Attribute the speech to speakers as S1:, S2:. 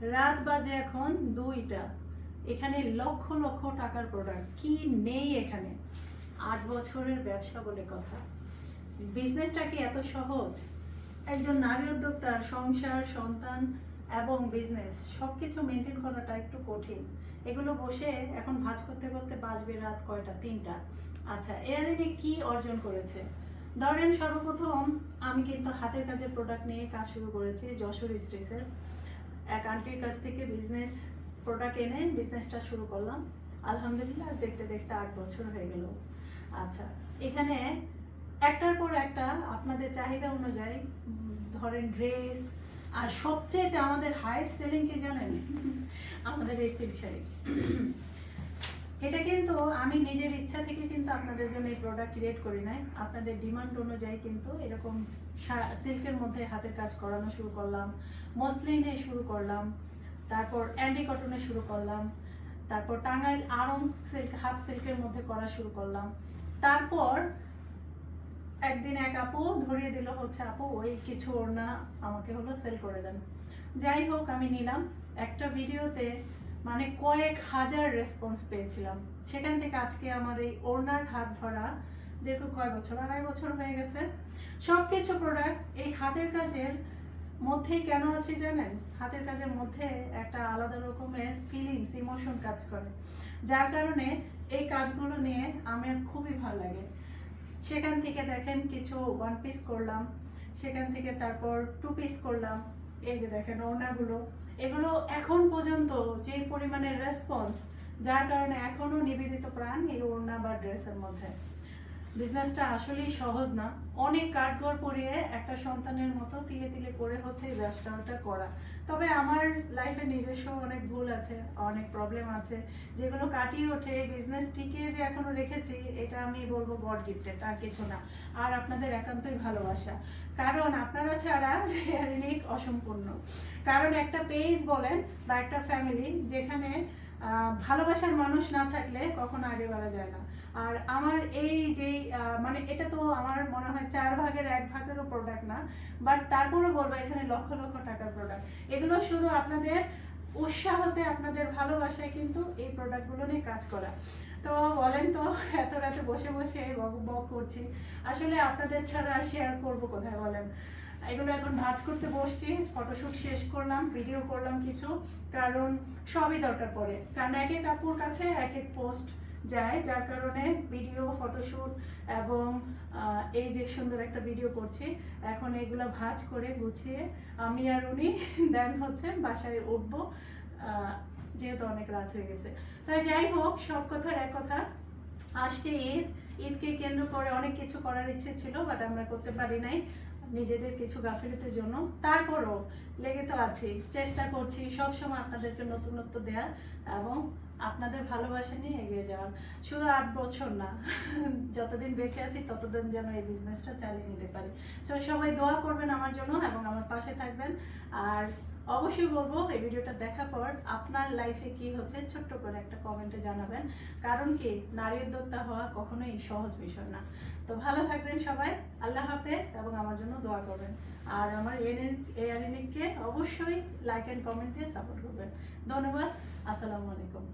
S1: রাত বাজে এখন দুইটা। এখানে লক্ষ লক্ষ টাকার প্রোডাক্ট কি নেই এখানে? আট বছরের ব্যবসা বলে কথা। বিজনেসটা কি এত সহজ? একজন নারী উদ্যোক্তার সংসার, সন্তান এবং বিজনেস সব কিছু মেনটেন করাটা একটু কঠিন। এগুলো বসে এখন ভাজ করতে করতে বাজবে রাত কয়টা? তিনটা। আচ্ছা এআরএনএ কি অর্জন করেছে? ধরেন সর্বপ্রথম আমি কিন্তু হাতের কাজের প্রোডাক্ট নিয়ে কাজ শুরু করেছি, যশোর স্টেসের এক আন্টির কাছ থেকে বিজনেস প্রোডাক্ট এনে বিজনেসটা শুরু করলাম। আলহামদুলিল্লাহ, দেখতে দেখতে আট বছর হয়ে গেল। আচ্ছা এখানে একটার পর একটা আপনাদের চাহিদা অনুযায়ী ধরেন ড্রেস আর সবচেয়ে আমাদের হায়েস্ট সেলিং কি জানেন? আমাদের এই সিল্ক শাড়ি। এটা কিন্তু আমি নিজের ইচ্ছা থেকে কিন্তু আপনাদের জন্য এই প্রোডাক্ট ক্রিয়েট করি নাই। আপনাদের ডিমান্ড অনুযায়ী কিন্তু এরকম সিল্কের মধ্যে হাতের কাজ করানো শুরু করলাম মসলিনে শুরু করলাম, তারপর অ্যান্ডি কটনে শুরু করলাম, তারপর টাঙ্গাইল আরং সিল্ক হাফ সিল্কের মধ্যে করা শুরু করলাম। তারপর একদিন এক আপু ধরিয়ে দিল হচ্ছে, আপু, ওই কিছু ওড়না আমাকে হলো সেল করে দেন। যাই হোক, আমি নিলাম। একটা ভিডিওতে মানে কয়েক হাজার রেসপন্স পেয়েছিলাম। সেখান থেকে আজকে আমার এই ওড়নার হাত ধরা দীর্ঘ কয় বছর? আড়াই বছর হয়ে গেছে। সব কিছু প্রোডাক্ট এই হাতের কাজের মধ্যেই কেন আছে জানেন? হাতের কাজের মধ্যে একটা আলাদা রকমের ফিলিংস ইমোশন কাজ করে। যার কারণে এই কাজগুলো নিয়ে আমার খুবই ভালো লাগে। সেখান থেকে দেখেন কিছু ওয়ান পিস করলাম। সেখান থেকে তারপর টু পিস করলাম। এই যে দেখেন ওড়নাগুলো। এগুলো এখন পর্যন্ত যে পরিমাণের রেসপন্স যার কারণে এখনও নিবেদিত প্রাণ এই ওড়না বা ড্রেসের মধ্যে। বিজনেসটা আসলেই সহজ না। অনেক কাঠগড় পরিয়ে একটা সন্তানের মতো তিলে তিলে করে হচ্ছে এই ব্যবসাটা করা। তবে আমার লাইফে নিজস্ব অনেক ভুল আছে, অনেক প্রবলেম আছে। যেগুলো কাটিয়ে ওঠে বিজনেস টিকে যে এখনও রেখেছি, এটা আমি বলব গড গিফটেড আর কিছু না। আর আপনাদের একান্তই ভালোবাসা। কারণ আপনারা ছাড়া হেয়ারিনিক অসম্পূর্ণ। কারণ একটা পেজ বলেন বা একটা ফ্যামিলি যেখানে ভালোবাসার মানুষ না থাকলে কখনো আগে বাড়া যায় না। আর আমার এই যে মানে এটা তো আমার মনে হয় চার ভাগের এক ভাগেরও প্রোডাক্ট না বাট তারপরেও বলব এখানে লক্ষ লক্ষ টাকার প্রোডাক্ট এগুলো শুধু আপনাদের উৎসাহতে, আপনাদের ভালোবাসায় কিন্তু এই প্রোডাক্টগুলো নিয়ে কাজ করা। তো বলেন তো, এত রাতে বসে বসে বক বক করছি। আসলে আপনাদের ছাড়া আর শেয়ার করব কোথায় বলেন? এগুলো এখন ভাজ করতে বসছি ফটোশুট শেষ করলাম ভিডিও করলাম কিছু, কারণ সবই দরকার পড়ে। কারণ এক এক আপুর কাছে এক এক পোস্ট যায়, যার কারণে ভিডিও ফটোশুট এবং এই যে সুন্দর একটা ভিডিও করছি, এখন এগুলো ভাজ করে গুছিয়ে আমি আর উনি দেন হচ্ছে বাসায় উঠবো যেহেতু অনেক রাত হয়ে গেছে। তাই যাই হোক, সব কথার এক কথা, আসছে ঈদ, ঈদকে কেন্দ্র করে অনেক কিছু করার ইচ্ছে ছিল বাট আমরা করতে পারি নাই। নিজেদের কিছু গাফিলতির জন্য। তারপরও লেগে তো আছি চেষ্টা করছি সব সময় আপনাদেরকে নতুনত্ব দেওয়ার এবং আপনাদের ভালোবাসা নিয়ে এগিয়ে যাওয়ার শুধু আট বছর না, যতদিন বেঁচে আছি ততদিন যেন এই বিজনেসটা চালিয়ে নিতে পারি। সো সবাই দোয়া করবেন আমার জন্য এবং আমার পাশে থাকবেন। আর অবশ্যই বলব, এই ভিডিওটা দেখার পর আপনার লাইফে কি হচ্ছে ছোট্ট করে একটা কমেন্টে জানাবেন। কারণ কি নারী উদ্যোক্তা হওয়া কখনোই সহজ বিষয় না। তো ভালো থাকবেন সবাই, আল্লাহ হাফেজ এবং আমার জন্য দোয়া করবেন। আর আমার এআরএনকে অবশ্যই লাইক অ্যান্ড কমেন্ট দিয়ে সাপোর্ট করবেন। ধন্যবাদ, আসসালামু আলাইকুম।